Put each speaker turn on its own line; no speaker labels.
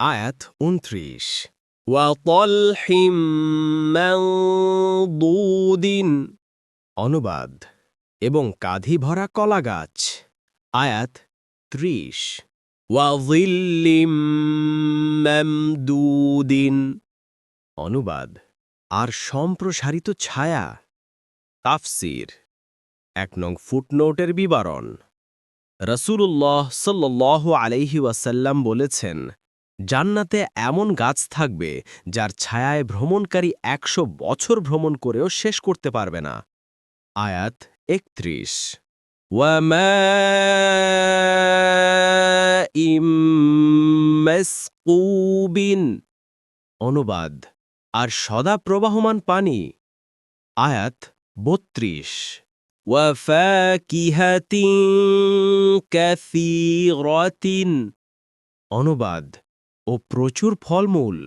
আয়াত উনত্রিশ
ওয়াতলহিমদুদিন
অনুবাদ। এবং কাঁধি ভরা কলা গাছ আয়াত ত্রিশ।
ওয়াজিল্লিমদুদিন
অনুবাদ। আর সম্প্রসারিত ছায়া। তাফসির। এক নং ফুটনোটের বিবরণ। রসুল্লাহ সাল্লাহ আলহি ওয়াসাল্লাম বলেছেন জান্নাতে এমন গাছ থাকবে যার ছায়ায় ভ্রমণকারী একশো বছর ভ্রমণ করেও শেষ করতে পারবে না। আয়াত একত্রিশ। অনুবাদ, আর সদা প্রবাহমান পানি। আয়াত বত্রিশ।
ওয়াফাকিহাতিন ক্যাফিরতিন
অনুবাদ ও প্রচুর ফলমূল।